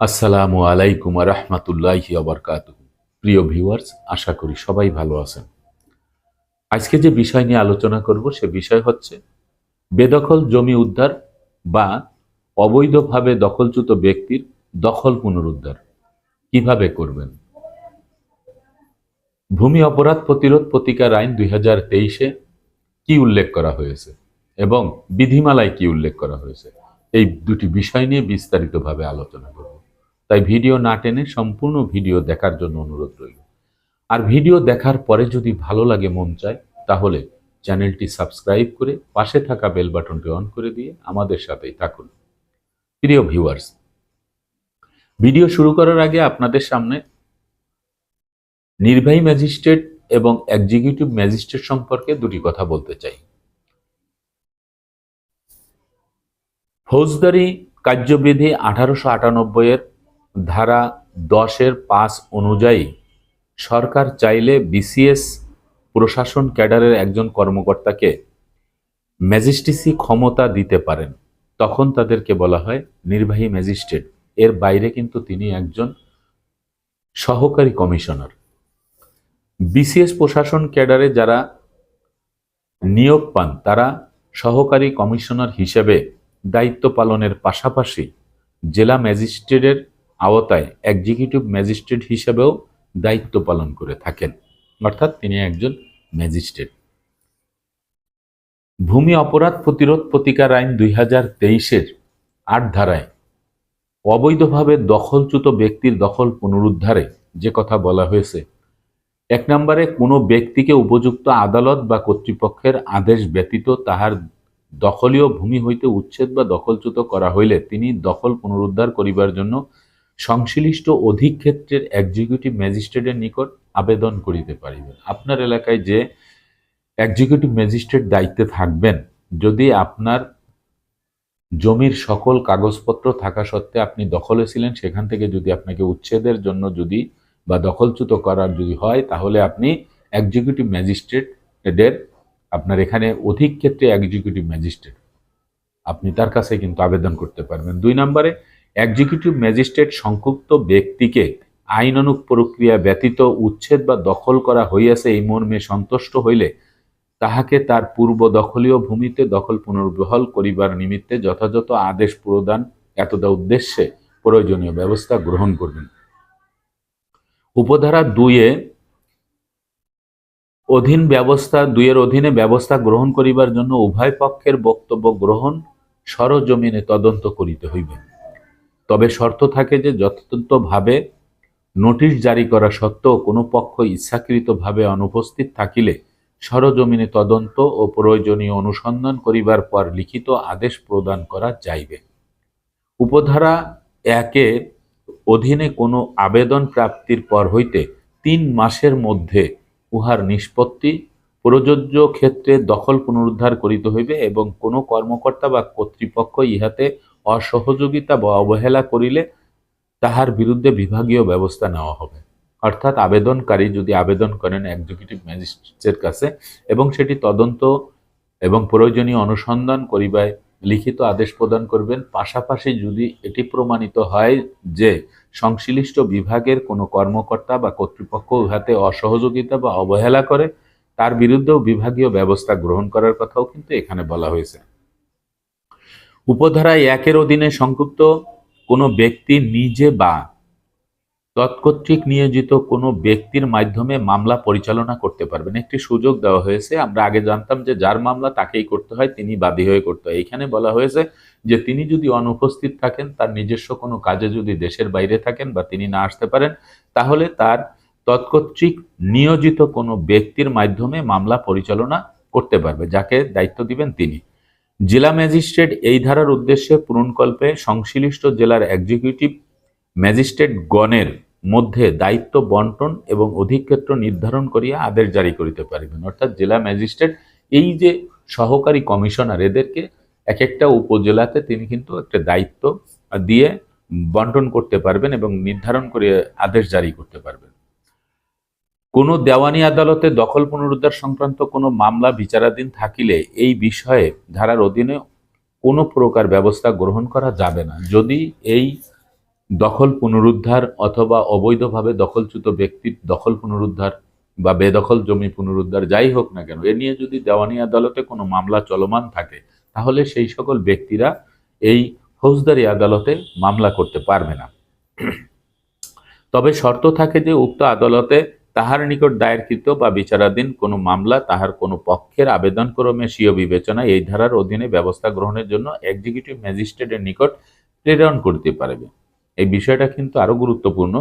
আসসালামু আলাইকুম রহমতুল্লাহি আবরকাত প্রিয় ভিউয়ার্স, আশা করি সবাই ভালো আছেন। আজকে যে বিষয় নিয়ে আলোচনা করব, সে বিষয় হচ্ছে বেদখল জমি উদ্ধার বা অবৈধভাবে দখলচ্যুত ব্যক্তির দখল পুনরুদ্ধার। কীভাবে করবেন? ভূমি অপরাধ প্রতিরোধ প্রতিকার আইন দুই হাজার তেইশে কি উল্লেখ করা হয়েছে এবং বিধিমালায় কি উল্লেখ করা হয়েছে? এই দুটি বিষয় নিয়ে বিস্তারিতভাবে আলোচনা করব। তাই ভিডিও না টেনে সম্পূর্ণ ভিডিও দেখার জন্য অনুরোধ রইল। আর ভিডিও দেখার পরে যদি ভালো লাগে, মন চায়, তাহলে চ্যানেলটি সাবস্ক্রাইব করে পাশে থাকা বেল বাটনটি অন করে দিয়ে আমাদের সাথেই থাকুন। প্রিয় ভিউয়ার্স, ভিডিও শুরু করার আগে আপনাদের সামনে নির্বাহী ম্যাজিস্ট্রেট এবং এক্সিকিউটিভ ম্যাজিস্ট্রেট সম্পর্কে দুটি কথা বলতে চাই। ফৌজদারি কার্যবিধি আঠারোশো আটানব্বই এর ধারা দশের পাঁচ অনুযায়ী সরকার চাইলে বিসিএস প্রশাসন ক্যাডারের একজন কর্মকর্তাকে ম্যাজিস্ট্রেসি ক্ষমতা দিতে পারেন। তখন তাদেরকে বলা হয় নির্বাহী ম্যাজিস্ট্রেট। এর বাইরে কিন্তু তিনি একজন সহকারী কমিশনার। বিসিএস প্রশাসন ক্যাডারে যারা নিয়োগ পান, তারা সহকারী কমিশনার হিসেবে দায়িত্ব পালনের পাশাপাশি জেলা ম্যাজিস্ট্রেটের আওতায় এক্সিকিউটিভ ম্যাজিস্ট্রেট হিসেবেও দায়িত্ব পালন করে থাকেন। অর্থাৎ তিনি একজন ম্যাজিস্ট্রেট ভূমি অপরাধ প্রতিরোধ প্রতিকার আইন দুই হাজার তেইশের আট ধারায় অবৈধভাবে দখলচ্যুত ব্যক্তির দখল পুনরুদ্ধারে যে কথা বলা হয়েছে, এক নম্বরে কোনো ব্যক্তিকে উপযুক্ত আদালত বা কর্তৃপক্ষের আদেশ ব্যতীত তাহার দখলীয় ভূমি হইতে উচ্ছেদ বা দখলচ্যুত করা হইলে তিনি দখল পুনরুদ্ধার করিবার জন্য সংশ্লিষ্ট অধিক ক্ষেত্রের এক্সিকিউটিভ ম্যাজিস্ট্রেটের নিকট আবেদন করিতে পারিবেন। আপনার এলাকায় যে এক্সিকিউটিভ ম্যাজিস্ট্রেট দায়িত্বে থাকবেন, যদি আপনার জমির সকল কাগজপত্র থাকা সত্ত্বে আপনি দখলে ছিলেন, সেখান থেকে যদি আপনাকে উচ্ছেদের জন্য যদি বা দখলচ্যুত করার যদি হয়, তাহলে আপনি এক্সিকিউটিভ ম্যাজিস্ট্রেটের আপনার এখানে অধিক ক্ষেত্রে এক্সিকিউটিভ ম্যাজিস্ট্রেট আপনি তার কাছে কিন্তু আবেদন করতে পারবেন। দুই নম্বরে এক্সিকিউটিভ ম্যাজিস্ট্রেট সংক্ষুব্ধ ব্যক্তিকে আইনানুগ প্রক্রিয়া ব্যতীত উচ্ছেদ বা দখল করা হইয়াছে এই মর্মে সন্তুষ্ট হইলে তাহাকে তার পূর্ব দখলীয় ভূমিতে দখল পুনর্বহল করিবার নিমিত্তে যথাযথ আদেশ প্রদান এতদা উদ্দেশ্যে প্রয়োজনীয় ব্যবস্থা গ্রহণ করবেন। উপধারা দুইয়ে অধীন ব্যবস্থা, দুইয়ের অধীনে ব্যবস্থা গ্রহণ করিবার জন্য উভয় পক্ষের বক্তব্য গ্রহণ সরজমিনে তদন্ত করিতে হইবে। তবে শর্ত থাকে যে যথাযথভাবে নোটিশ জারি করা সত্ত্বেও কোনো পক্ষ ইচ্ছাকৃতভাবে অনুপস্থিত থাকিলে সরজমিনে তদন্ত ও প্রয়োজনীয় অনুসন্ধান করিবার পর লিখিত আদেশ প্রদান করা যাইবে। উপধারা একে অধীনে কোনো আবেদন প্রাপ্তির পর হইতে তিন মাসের মধ্যে উহার নিষ্পত্তি প্রযোজ্য ক্ষেত্রে দখল পুনরুদ্ধার করিতে হইবে এবং কোনো কর্মকর্তা বা কর্তৃপক্ষ ইহাতে অসহযোগিতা বা অবহেলা করিলে তাহার বিরুদ্ধে বিভাগীয় ব্যবস্থা নেওয়া হবে। অর্থাৎ আবেদনকারী যদি আবেদন করেন এক্সিকিউটিভ ম্যাজিস্ট্রেটের কাছে এবং সেটি তদন্ত এবং প্রয়োজনীয় অনুসন্ধান করিবায় লিখিত আদেশ প্রদান করবেন, পাশাপাশি যদি এটি প্রমাণিত হয় যে সংশ্লিষ্ট বিভাগের কোনো কর্মকর্তা বা কর্তৃপক্ষ উহাতে অসহযোগিতা বা অবহেলা করে, তার বিরুদ্ধেও বিভাগীয় ব্যবস্থা গ্রহণ করার কথাও কিন্তু এখানে বলা হয়েছে। উপধারায় একের অধীনে সংযুক্ত কোনো ব্যক্তি নিজে বা তৎকর্তৃক নিয়োজিত কোনো ব্যক্তির মাধ্যমে মামলা পরিচালনা করতে পারবেন। একটি সুযোগ দেওয়া হয়েছে। আমরা আগে জানতাম যে যার মামলা তাকেই করতে হয়, তিনি বাদী হয়ে করতে হয়। এখানে বলা হয়েছে যে তিনি যদি অনুপস্থিত থাকেন, তার নিজস্ব কোনো কাজে যদি দেশের বাইরে থাকেন বা তিনি না আসতে পারেন, তাহলে তার তৎকর্তৃক নিয়োজিত কোনো ব্যক্তির মাধ্যমে মামলা পরিচালনা করতে পারবে, যাকে দায়িত্ব দিবেন তিনি। জেলা ম্যাজিস্ট্রেট এই ধারার উদ্দেশ্যে পূরণকল্পে সংশ্লিষ্ট জেলার এক্সিকিউটিভ ম্যাজিস্ট্রেট গণের মধ্যে দায়িত্ব বন্টন এবং অধিক্ষেত্র নির্ধারণ করিয়া আদেশ জারি করিতে পারিবেন। অর্থাৎ জেলা ম্যাজিস্ট্রেট এই যে সহকারী কমিশনার এদেরকে এক একটা উপজেলাতে তিনি কিন্তু একটা দায়িত্ব দিয়ে বন্টন করতে পারবেন এবং নির্ধারণ করে আদেশ জারি করতে পারবেন। কোনো দেওয়ানি আদালতে দখল পুনরুদ্ধার সংক্রান্ত কোনো মামলা বিচারাধীন থাকিলে এই বিষয়ে ধারার অধীনে কোনো প্রকার ব্যবস্থা গ্রহণ করা যাবে না। যদি এই দখল পুনরুদ্ধার অথবা অবৈধভাবে দখলচ্যুত ব্যক্তির দখল পুনরুদ্ধার বা বেদখল জমি পুনরুদ্ধার যাই হোক না কেন, এ নিয়ে যদি দেওয়ানি আদালতে কোনো মামলা চলমান থাকে, তাহলে সেই সকল ব্যক্তিরা এই ফৌজদারি আদালতে মামলা করতে পারবে না। তবে শর্ত থাকে যে উক্ত আদালতে তাহার নিকট দায়েরকৃত বা বিচারাধীন কোনো মামলা, তাহার কোনো পক্ষের আবেদন ক্রমে স্বীয় বিবেচনায় এই ধারার অধীনে ব্যবস্থা গ্রহণের জন্য এক্সিকিউটিভ ম্যাজিস্ট্রেটের নিকট প্রেরণ করতে পারবে। এই বিষয়টা কিন্তু আরও গুরুত্বপূর্ণ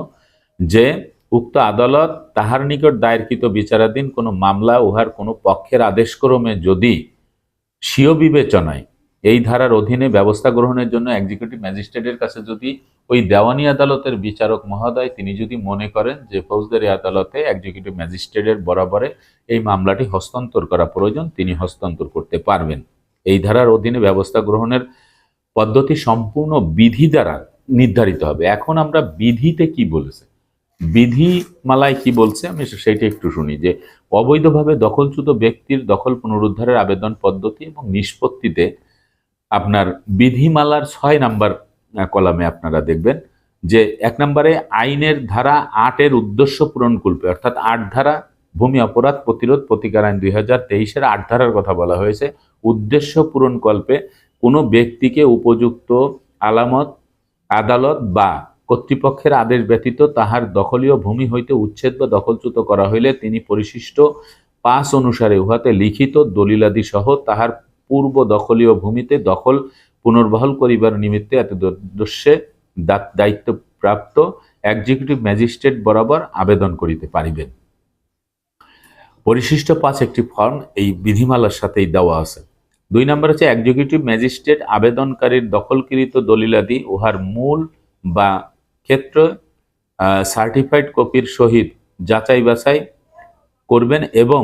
যে, উক্ত আদালত তাহার নিকট দায়েরকৃত বিচারাধীন কোনো মামলা, উহার কোনো পক্ষের আদেশক্রমে যদি স্বীয় বিবেচনায় এই ধারার অধীনে ব্যবস্থা গ্রহণের জন্য এক্সিকিউটিভ ম্যাজিস্ট্রেটের কাছে যদি ওই দেওয়ানি আদালতের বিচারক মহোদয় তিনি যদি মনে করেন যে ফৌজদারি আদালতে এক্সিকিউটিভ ম্যাজিস্ট্রেটের বরাবরে এই মামলাটি হস্তান্তর করা প্রয়োজন, তিনি হস্তান্তর করতে পারবেন। এই ধারার অধীনে ব্যবস্থা গ্রহণের পদ্ধতি সম্পূর্ণ বিধি দ্বারা নির্ধারিত হবে। এখন আমরা বিধিতে কি বলেছে? বিধিমালায় কি বলছে? আমি সেইটা একটু শুনি যে অবৈধভাবে দখলচ্যুত ব্যক্তির দখল পুনরুদ্ধারের আবেদন পদ্ধতি এবং নিষ্পত্তিতে আপনার বিধিমালার ছয় নাম্বার কলামে আপনারা দেখবেন যে এক নম্বরে আইনের ধারা আটের উদ্দেশ্য পূরণ করবে অর্থাৎ আট ধারা ভূমি অপরাধ প্রতিরোধ প্রতিকার আইন দুই হাজার তেইশের আট ধারার কথা বলা হয়েছে। উদ্দেশ্য পূরণ কল্পে কোনো ব্যক্তিকে উপযুক্ত আলামত, আদালত বা কর্তৃপক্ষের আদেশ ব্যতীত তাহার দখলীয় ভূমি হইতে উচ্ছেদ বা দখলচ্যুত করা হইলে তিনি পরিশিষ্ট পাঁচ অনুসারে উহাতে লিখিত দলিলাদি সহ তাহার পূর্ব দখলীয় ভূমিতে দখল পুনর্বহল করিবার নিমিত্তে এত উদ্দেশ্যে দায়িত্বপ্রাপ্ত এক্সিকিউটিভ ম্যাজিস্ট্রেট বরাবর আবেদন করিতে পারিবেন। পরিশিষ্ট পাঁচ একটি ফর্ম এই বিধিমালার সাথেই দেওয়া আছে। দুই নম্বর হচ্ছে এক্সিকিউটিভ ম্যাজিস্ট্রেট আবেদনকারীর দখলকৃত দলিলাদি উহার মূল বা ক্ষেত্র সার্টিফাইড কপির সহিত যাচাই বাছাই করবেন এবং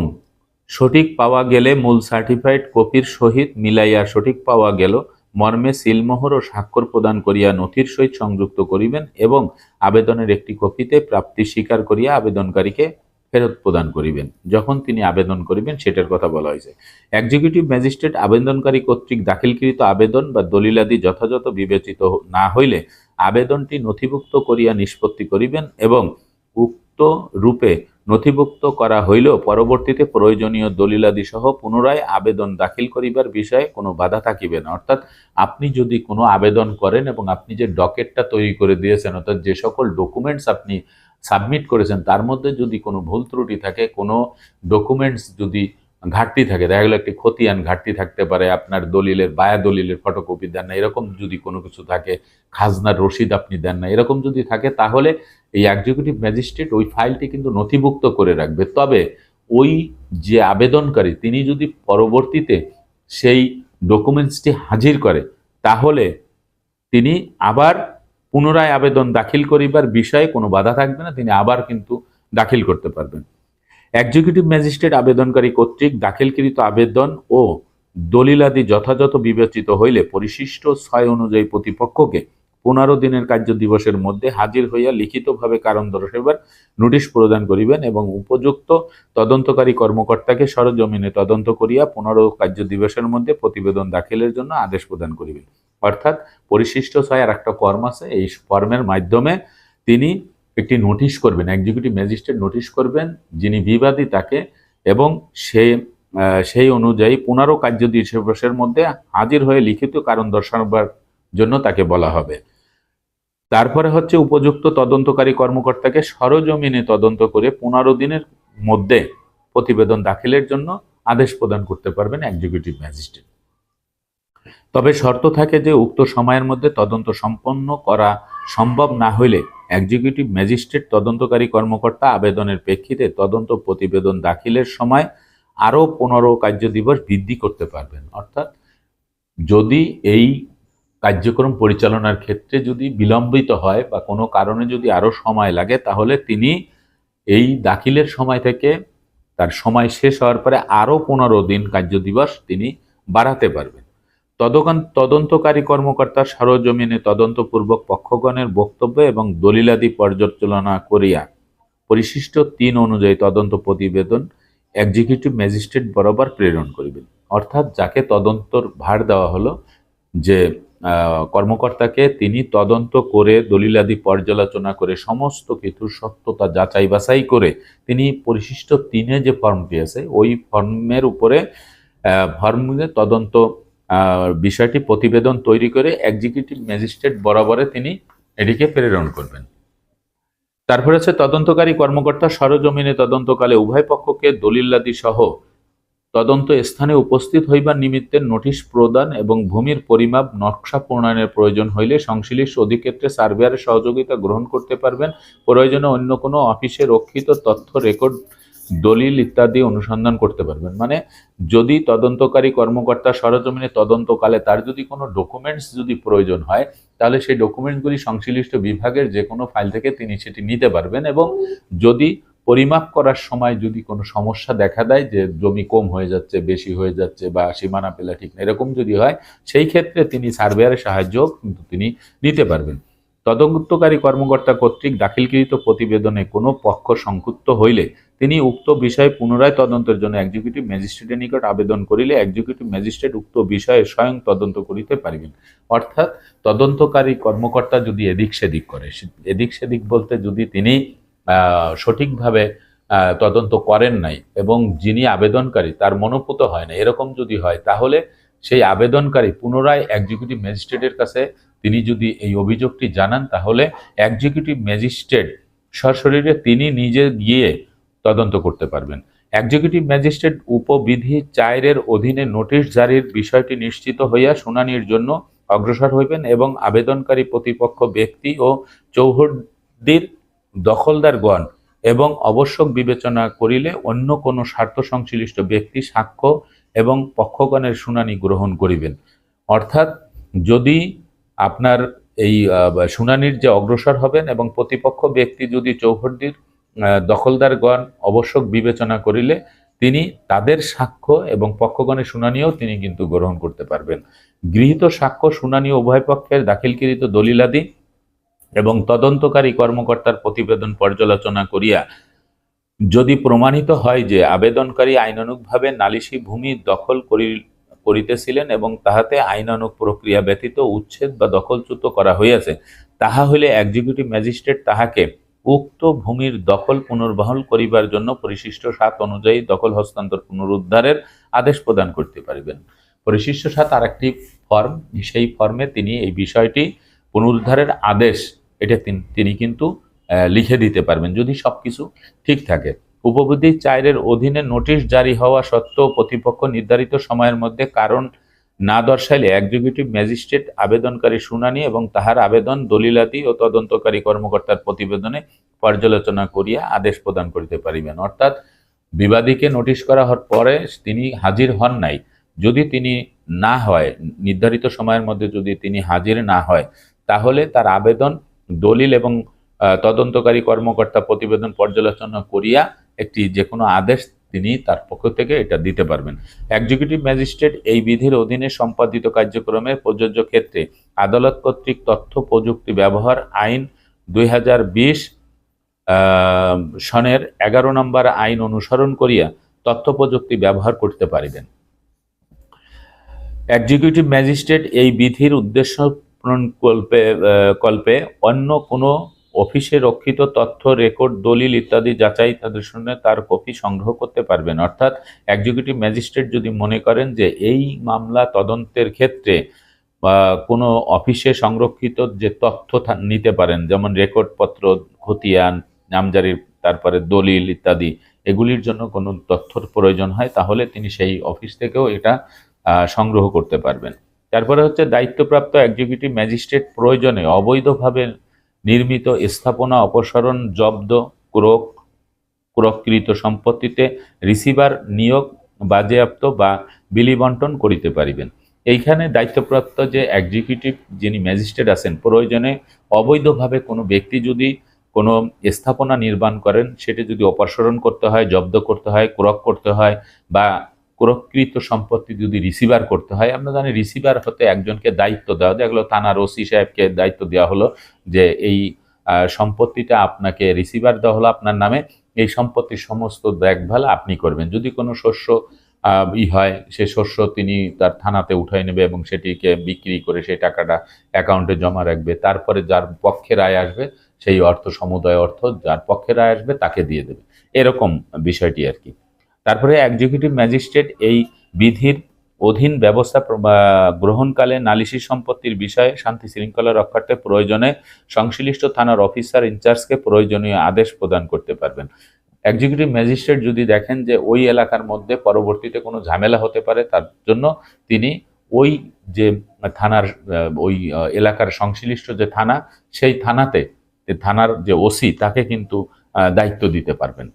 সঠিক পাওয়া গেলে মূল সার্টিফাইড কপির সহিত মিলাইয়া সঠিক পাওয়া গেল, মর্মে সিলমোহর ও স্বাক্ষর প্রদান করিয়া নথির সহিত সংযুক্ত করিবেন এবং আবেদনের একটি কপিতে প্রাপ্তি স্বীকার করিয়া আবেদনকারীকে ফেরত প্রদান করিবেন। যখন তিনি আবেদন করিবেন, সেটার কথা বলা হয়েছে। এক্সিকিউটিভ ম্যাজিস্ট্রেট আবেদনকারী কর্তৃক দাখিলকৃত আবেদন বা দলিলাদি যথাযথ বিবেচিত না হইলে আবেদনটি নথিভুক্ত করিয়া নিষ্পত্তি করিবেন এবং উক্ত রূপে নথিভুক্ত করা হইলেও পরবর্তীতে প্রয়োজনীয় দলিলাদি সহ পুনরায় আবেদন দাখিল করিবার বিষয়ে কোনো বাধা থাকিবে না। অর্থাৎ আপনি যদি কোনো আবেদন করেন এবং আপনি যে ডকেটটা তৈরি করে দিয়েছেন, অর্থাৎ যে সকল ডকুমেন্টস আপনি সাবমিট করেছেন, তার মধ্যে যদি কোনো ভুল ত্রুটি থাকে, কোনো ডকুমেন্টস যদি ঘাটতি থাকে। দেখা গেলো একটি খতিয়ান ঘাটতি থাকতে পারে, আপনার দলিলের, বায়া দলিলের ফটোকপি দেন না, এরকম যদি কোনো কিছু থাকে, খাজনার রসিদ আপনি দেন না, এরকম যদি থাকে, তাহলে এই এক্সিকিউটিভ ম্যাজিস্ট্রেট ওই ফাইলটি কিন্তু নথিভুক্ত করে রাখবে। তবে ওই যে আবেদনকারী, তিনি যদি পরবর্তীতে সেই ডকুমেন্টসটি হাজির করে, তাহলে তিনি আবার পুনরায় আবেদন দাখিল করিবার বিষয়ে কোনো বাধা থাকবে না, তিনি আবার কিন্তু দাখিল করতে পারবেন। এক্সিকিউটিভ ম্যাজিস্ট্রেট আবেদনকারী কর্তৃক দাখিলকৃত আবেদন ও দলিলাদি যথাযথ বিবেচিত হইলে পরিশিষ্ট ছয় অনুযায়ী প্রতিপক্ষকে পনেরো দিনের কার্য দিবসের মধ্যে হাজির হইয়া লিখিতভাবে কারণ দর্শাইবার নোটিশ প্রদান করিবেন এবং উপযুক্ত তদন্তকারী কর্মকর্তাকে সরজমিনে তদন্ত করিয়া পনেরো কার্য দিবসের মধ্যে প্রতিবেদন দাখিলের জন্য আদেশ প্রদান করিবেন। অর্থাৎ পরিশিষ্ট ছয় আর একটা ফর্ম আছে, এই ফর্মের মাধ্যমে তিনি একটি নোটিশ করবেন এক্সিকিউটিভ ম্যাজিস্ট্রেট নোটিশ করবেন যিনি বিবাদী তাকে এবং সে সেই অনুযায়ী পুনরো কার্য দিবসের মধ্যে হাজির হয়ে লিখিত কারণ দর্শানোবার জন্য তাকে বলা হবে। তারপরে হচ্ছে উপযুক্ত তদন্তকারী কর্মকর্তাকে সরজমিনে তদন্ত করে পনেরো দিনের মধ্যে প্রতিবেদন দাখিলের জন্য আদেশ প্রদান করতে পারবেন এক্সিকিউটিভ ম্যাজিস্ট্রেট তবে শর্ত থাকে যে উক্ত সময়ের মধ্যে তদন্ত সম্পন্ন করা সম্ভব না হইলে এক্সিকিউটিভ ম্যাজিস্ট্রেট তদন্তকারী কর্মকর্তা আবেদনের প্রেক্ষিতে তদন্ত প্রতিবেদন দাখিলের সময় আরও পনেরো কার্য দিবস বৃদ্ধি করতে পারবেন অর্থাৎ যদি এই কার্যক্রম পরিচালনার ক্ষেত্রে যদি বিলম্বিত হয় বা কোনো কারণে যদি আরও সময় লাগে তাহলে তিনি এই দাখিলের সময় থেকে তার সময় শেষ হওয়ার পরে আরও পনেরো দিন কার্য দিবস তিনি বাড়াতে পারবেন তদন্তকারী কর্মকর্তা সরজমিনে তদন্তপূর্বক পক্ষগণের বক্তব্য এবং দলিলাদি পর্যালোচনা করিয়া পরিশিষ্ট তিন অনুযায়ী তদন্ত প্রতিবেদন এক্সিকিউটিভ ম্যাজিস্ট্রেট বরাবর প্রেরণ করিবেন। অর্থাৎ যাকে তদন্তর ভার দেওয়া হলো যে কর্মকর্তাকে তিনি তদন্ত করে দলিলাদি পর্যালোচনা করে সমস্ত কিছুর সত্যতা যাচাই বাছাই করে তিনি পরিশিষ্ট তিনে যে ফর্মটি আছে, ওই ফর্মের উপরে ফর্মে তদন্ত বিষয়টি প্রতিবেদন তৈরি করে এক্সিকিউটিভ ম্যাজিস্ট্রেট বরাবরে তিনি এটিকে প্রেরণ করবেন। তারপরে হচ্ছে তদন্তকারী কর্মকর্তা সরজমিনে তদন্তকালে উভয় পক্ষকে দলিলাদি সহ তদন্ত স্থানে উপস্থিত হইবার নিমিত্তে নোটিশ প্রদান এবং ভূমির পরিমাপ, নকশা প্রণয়নের প্রয়োজন হইলে সংশ্লিষ্ট অধিক্ষেত্রে সার্ভেয়ারের সহযোগিতা গ্রহণ করতে পারবেন। প্রয়োজনে অন্য কোনো অফিসে রক্ষিত তথ্য রেকর্ড দলিল ইত্যাদি অনুসন্ধান করতে পারবেন। মানে যদি তদন্তকারী কর্মকর্তা সরজমিনে তদন্তকালে তার যদি কোনো ডকুমেন্টস যদি প্রয়োজন হয়, তাহলে সেই ডকুমেন্টসগুলি সংশ্লিষ্ট বিভাগের যে কোনো ফাইল থেকে তিনি সেটি নিতে পারবেন এবং যদি পরিমাপ করার সময় যদি কোনো সমস্যা দেখা দেয় যে জমি কম হয়ে যাচ্ছে, বেশি হয়ে যাচ্ছে বা সীমানা পেলা ঠিক না এরকম যদি হয়, সেই ক্ষেত্রে তিনি সার্ভেয়ারের সাহায্য কিন্তু তিনি নিতে পারবেন। তদন্তকারী কর্মকর্তা কর্তৃক দাখিলকৃত প্রতিবেদনে কোনো পক্ষ সংযুক্ত হইলে তিনি উক্ত বিষয়ে পুনরায় তদন্তের জন্য এক্সিকিউটিভ ম্যাজিস্ট্রেটের নিকট আবেদন করিলে এক্সিকিউটিভ ম্যাজিস্ট্রেট উক্ত বিষয়ে স্বয়ং তদন্ত করিতে পারিবেন। অর্থাৎ তদন্তকারী কর্মকর্তা যদি এদিক সেদিক করে এদিক সেদিক বলতে যদি তিনি সঠিকভাবে তদন্ত করেন নাই এবং যিনি আবেদনকারী তার মনোপুত হয় না এরকম যদি হয়, তাহলে সেই আবেদনকারী পুনরায় এক্সিকিউটিভ ম্যাজিস্ট্রেটের কাছে তিনি যদি এই অভিযোগটি জানান, তাহলে এক্সিকিউটিভ ম্যাজিস্ট্রেট সশরীরে তিনি নিজে গিয়ে তদন্ত করতে পারবেন। এক্সিকিউটিভ ম্যাজিস্ট্রেট উপবিধি চায়ের অধীনে নোটিশ জারির বিষয়টি নিশ্চিত হইয়া শুনানির জন্য অগ্রসর হইবেন এবং আবেদনকারী প্রতিপক্ষ ব্যক্তি ও চৌহদ্দির দখলদারগণ এবং আবশ্যক বিবেচনা করিলে অন্য কোনো স্বার্থ সংশ্লিষ্ট ব্যক্তি সাক্ষ্য এবং পক্ষগণের শুনানি গ্রহণ করিবেন। অর্থাৎ যদি আপনার এই শুনানির যে অগ্রসর হবেন এবং প্রতিপক্ষ ব্যক্তি যদি চৌহদ্দির দখলদারগণ আবশ্যক বিবেচনা করিলে তিনি তাদের সাক্ষ্য এবং পক্ষগণের শুনানিও তিনি কিন্তু গ্রহণ করতে পারবেন। গৃহীত সাক্ষ্য, শুনানি উভয় পক্ষের দাখিলকৃত দলিলাদি এবং তদন্তকারী কর্মকর্তার প্রতিবেদন পর্যালোচনা করিয়া যদি প্রমাণিত হয় যে আবেদনকারী আইনানুগভাবে নালিশি ভূমি দখল করি, করিতেছিলেন এবং তাহাতে আইনানুগ প্রক্রিয়া ব্যতীত উচ্ছেদ বা দখলচ্যুত করা হইয়াছে, তাহা হইলে এক্সিকিউটিভ ম্যাজিস্ট্রেট তাহাকে উক্ত ভূমির দখল পুনর্বহল করিবার জন্য পরিশিষ্ট সাত অনুযায়ী দখল হস্তান্তর পুনরুদ্ধারের আদেশ প্রদান করতে পারিবেন। পরিশিষ্ট সাত আর একটি ফর্ম, সেই ফর্মে তিনি এই বিষয়টি পুনরুদ্ধারের আদেশ, এটা তিনি কিন্তু লিখে দিতে পারবেন যদি সব কিছু ঠিক থাকে। উপবৃদ্ধি চাইরের অধীনে নোটিশ জারি হওয়া সত্ত্বেও প্রতিপক্ষ নির্ধারিত সময়ের মধ্যে কারণ না দর্শাইলে এক্সিকিউটিভ ম্যাজিস্ট্রেট আবেদনকারী শুনানি এবং তাহার আবেদন, দলিলাতি ও তদন্তকারী কর্মকর্তার প্রতিবেদনে পর্যালোচনা করিয়া আদেশ প্রদান করিতে পারিবেন। অর্থাৎ বিবাদীকে নোটিশ করা হওয়ার পরে তিনি হাজির হন নাই। যদি তিনি না হয়, নির্ধারিত সময়ের মধ্যে যদি তিনি হাজির না হয়, তাহলে তার আবেদন, দলিল এবং তদন্তকারী কর্মকর্তা প্রতিবেদন পর্যালোচনা করিয়া একটি যে কোনো আদেশ তিনি তার পক্ষ থেকে এটা দিতে পারবেন। এক্সিকিউটিভ ম্যাজিস্ট্রেট এই বিধির অধীনে সম্পাদিত কার্যক্রমে প্রযোজ্য ক্ষেত্রে আদালত কর্তৃক তথ্য, প্রযুক্তি, ব্যবহার, আইন দুই হাজার বিশ সনের এগারো নম্বর আইন অনুসরণ করিয়া তথ্য, প্রযুক্তি ব্যবহার করতে পারিবেন। এক্সিকিউটিভ ম্যাজিস্ট্রেট এই বিধির উদ্দেশ্য পূরণ কল্পে কল্পে অন্য কোনো অফিসে রক্ষিত তথ্য, রেকর্ড, দলিল ইত্যাদি যাচাই তাদের শুনে তার কপি সংগ্রহ করতে পারবেন। অর্থাৎ এক্সিকিউটিভ ম্যাজিস্ট্রেট যদি মনে করেন যে এই মামলা তদন্তের ক্ষেত্রে কোনো অফিসে সংরক্ষিত যে তথ্য নিতে পারেন, যেমন রেকর্ডপত্র, খতিয়ান, নামজারির, তারপরে দলিল ইত্যাদি, এগুলির জন্য কোনো তথ্যর প্রয়োজন হয়, তাহলে তিনি সেই অফিস থেকেও এটা সংগ্রহ করতে পারবেন। তারপরে হচ্ছে দায়িত্বপ্রাপ্ত এক্সিকিউটিভ ম্যাজিস্ট্রেট প্রয়োজনে অবৈধভাবে নির্মিত স্থাপনা অপসারণ জব্দ, ক্রোক ক্রকৃত সম্পত্তিতে রিসিভার নিয়োগ বাজেয়াপ্ত বা বিলি বন্টন করিতে পারিবেন। এইখানে দায়িত্বপ্রাপ্ত যে এক্সিকিউটিভ যিনি ম্যাজিস্ট্রেট আছেন, প্রয়োজনে অবৈধভাবে কোনো ব্যক্তি যদি কোনো স্থাপনা নির্মাণ করেন, সেটি যদি অপসারণ করতে হয়, জব্দ করতে হয়, ক্রক করতে হয় বা ক্রকৃত সম্পত্তি যদি রিসিভার করতে হয়, আমরা জানি রিসিভার হতে একজনকে দায়িত্ব দেওয়া এগুলো থানার ওসি সাহেবকে দায়িত্ব দেওয়া হলো যে এই সম্পত্তিটা আপনাকে রিসিভার দেওয়া হলো আপনার নামে। এই সম্পত্তির সমস্ত দেখভাল আপনি করবেন। যদি কোনো শস্য ই হয়, সে শস্য তিনি তার থানাতে উঠাই নেবে এবং সেটিকে বিক্রি করে সেই টাকাটা অ্যাকাউন্টে জমা রাখবে, তারপরে যার পক্ষে রায় আসবে, সেই অর্থ সমুদয় অর্থ যার পক্ষে রায় আসবে তাকে দিয়ে দেবে। এরকম বিষয়টি আর কি। তারপরে এক্সিকিউটিভ ম্যাজিস্ট্রেট এই বিধির অধীন ব্যবস্থা গ্রহণকালে নালিশি সম্পত্তির বিষয়ে শান্তি শৃঙ্খলা রক্ষার্থে প্রয়োজনে সংশ্লিষ্ট থানার অফিসার ইনচার্জকে প্রয়োজনীয় আদেশ প্রদান করতে পারবেন। এক্সিকিউটিভ ম্যাজিস্ট্রেট যদি দেখেন যে ওই এলাকার মধ্যে পরবর্তীতে কোনো ঝামেলা হতে পারে, তার জন্য তিনি ওই যে থানার ওই এলাকার সংশ্লিষ্ট যে থানা, সেই থানাতে থানার যে ওসি, তাকে কিন্তু দায়িত্ব দিতে পারবেন।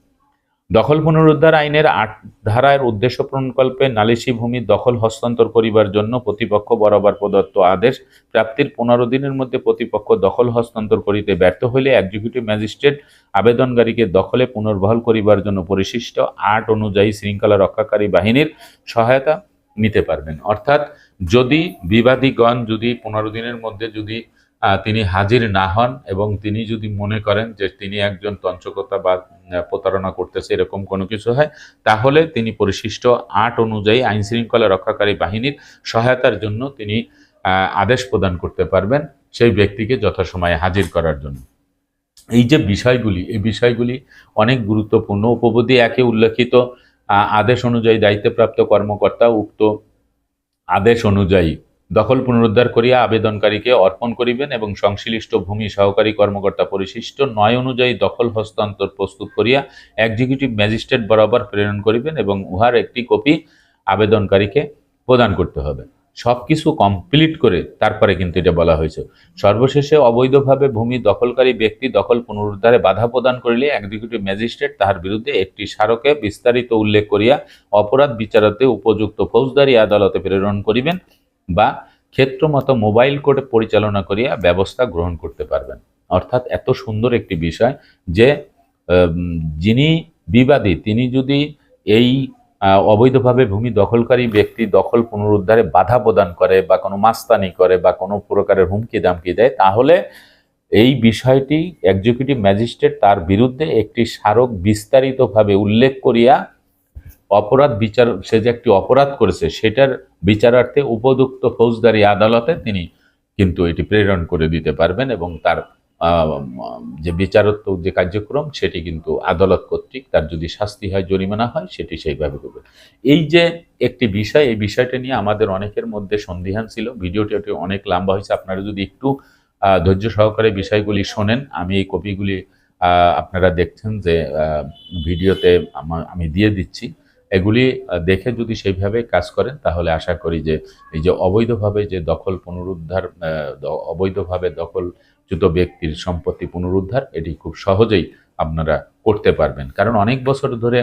দখল পুনরুদ্ধার আইনের আট ধারার উদ্দেশ্য প্রণকল্পে নালিশি ভূমি দখল হস্তান্তর করিবার জন্য প্রতিপক্ষ বরাবর প্রদত্ত আদেশ প্রাপ্তির পনেরো দিনের মধ্যে প্রতিপক্ষ দখল হস্তান্তর করিতে ব্যর্থ হইলে এক্সিকিউটিভ ম্যাজিস্ট্রেট আবেদনকারীকে দখলে পুনর্বহাল করিবার জন্য পরিশিষ্ট আট অনুযায়ী শৃঙ্খলা রক্ষাকারী বাহিনীর সহায়তা নিতে পারবেন। অর্থাৎ যদি বিবাদীগণ যদি পনেরো দিনের মধ্যে যদি তিনি হাজির না হন এবং তিনি যদি মনে করেন যে তিনি একজন তঞ্চকতা বা প্রতারণা করতেছে, এরকম কোনো কিছু হয়, তাহলে তিনি পরিশিষ্ট আট অনুযায়ী আইন শৃঙ্খলা রক্ষাকারী বাহিনীর সহায়তার জন্য তিনি আদেশ প্রদান করতে পারবেন সেই ব্যক্তিকে যথাসময়ে হাজির করার জন্য। এই যে বিষয়গুলি, এই বিষয়গুলি অনেক গুরুত্বপূর্ণ। উপবধি একে উল্লেখিত আদেশ অনুযায়ী দায়িত্বপ্রাপ্ত কর্মকর্তা উক্ত আদেশ অনুযায়ী দখল পুনরুদ্ধার করিয়া আবেদনকারীকে অর্পণ করিবেন এবং সংশ্লিষ্ট ভূমি সহকারী কর্মকর্তা পরিশিষ্ট নয় অনুযায়ী দখল হস্তান্তর প্রস্তুত করিয়া এক্সিকিউটিভ ম্যাজিস্ট্রেট বরাবর প্রেরণ করিবেন এবং উহার একটি কপি আবেদনকারীকে প্রদান করতে হবে। সব কিছু কমপ্লিট করে তারপরে কিন্তু এটা বলা হয়েছে। সর্বশেষে অবৈধভাবে ভূমি দখলকারী ব্যক্তি দখল পুনরুদ্ধারে বাধা প্রদান করিলে এক্সিকিউটিভ ম্যাজিস্ট্রেট তাহার বিরুদ্ধে একটি স্মারকে বিস্তারিত উল্লেখ করিয়া অপরাধ বিচারতে উপযুক্ত ফৌজদারি আদালতে প্রেরণ করিবেন। বা ক্ষেত্রমতো মোবাইল কোর্টে পরিচালনা করিয়া ব্যবস্থা গ্রহণ করতে পারবেন। অর্থাৎ এত সুন্দর একটি বিষয় যে যিনি বিবাদী, তিনি যদি এই অবৈধভাবে ভূমি দখলকারী ব্যক্তি দখল পুনরুদ্ধারে বাধা প্রদান করে বা কোনো মাস্তানি করে বা কোনো প্রকারের হুমকি দামকি দেয়, তাহলে এই বিষয়টি এক্সিকিউটিভ ম্যাজিস্ট্রেট তার বিরুদ্ধে একটি স্মারক বিস্তারিতভাবে উল্লেখ করিয়া অপরাধ বিচার, সে যে একটি অপরাধ করেছে, সেটার বিচারার্থে উপযুক্ত ফৌজদারি আদালতে তিনি কিন্তু এটি প্রেরণ করে দিতে পারবেন এবং তার যে বিচারাত্মক যে কার্যক্রম, সেটি কিন্তু আদালত কর্তৃক, তার যদি শাস্তি হয়, জরিমানা হয়, সেটি সেইভাবে করবে। এই যে একটি বিষয়, এই বিষয়টা নিয়ে আমাদের অনেকের মধ্যে সন্দিহান ছিল। ভিডিওটি অনেক লম্বা হয়েছে। আপনারা যদি একটু ধৈর্য সহকারে বিষয়গুলি শোনেন, আমি এই কপিগুলি আপনারা দেখছেন যে ভিডিওতে আমি দিয়ে দিচ্ছি। এগুলি দেখে যদি সেইভাবে কাজ করেন, তাহলে আশা করি যে এই যে অবৈধভাবে যে দখল পুনরুদ্ধার অবৈধভাবে দখলচ্যুত ব্যক্তির সম্পত্তি পুনরুদ্ধার, এটি খুব সহজেই আপনারা করতে পারবেন। কারণ অনেক বছর ধরে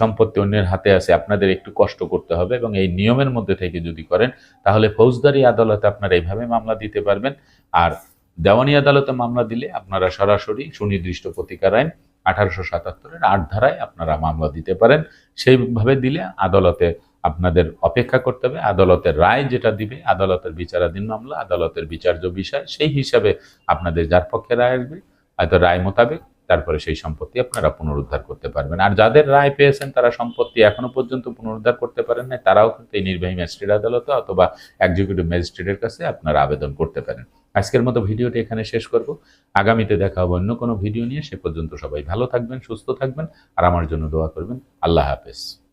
সম্পত্তি অন্যের হাতে আছে, আপনাদের একটু কষ্ট করতে হবে এবং এই নিয়মের মধ্যে থেকে যদি করেন, তাহলে ফৌজদারি আদালতে আপনারা এইভাবে মামলা দিতে পারবেন। আর দেওয়ানি আদালতে মামলা দিলে আপনারা সরাসরি সুনির্দিষ্ট প্রতিকার আইন আঠারোশো সাতাত্তরের আট ধারায় আপনারা মামলা দিতে পারেন। সেইভাবে দিলে আদালতে আপনাদের অপেক্ষা করতে হবে। আদালতের রায় যেটা দিবে, আদালতের বিচারাধীন মামলা, আদালতের বিচার্য বিষয়, সেই হিসাবে আপনাদের যার পক্ষে রায় আসবে, হয়তো রায় মোতাবেক তারপরে সেই সম্পত্তি আপনারা পুনরুদ্ধার করতে পারবেন। আর যাদের রায় পেয়েছেন, তারা সম্পত্তি এখনও পর্যন্ত পুনরুদ্ধার করতে পারেন না তারাও কিন্তু এই নির্বাহী ম্যাজিস্ট্রেট আদালতে অথবা এক্সিকিউটিভ ম্যাজিস্ট্রেটের কাছে আপনারা আবেদন করতে পারেন। আজকের মতো ভিডিওটি এখানে শেষ করব। আগামীতে দেখা হবে অন্য কোনো ভিডিও নিয়ে। সে পর্যন্ত সবাই ভালো থাকবেন, সুস্থ থাকবেন, আর আমার জন্য দোয়া করবেন। আল্লাহ হাফেজ।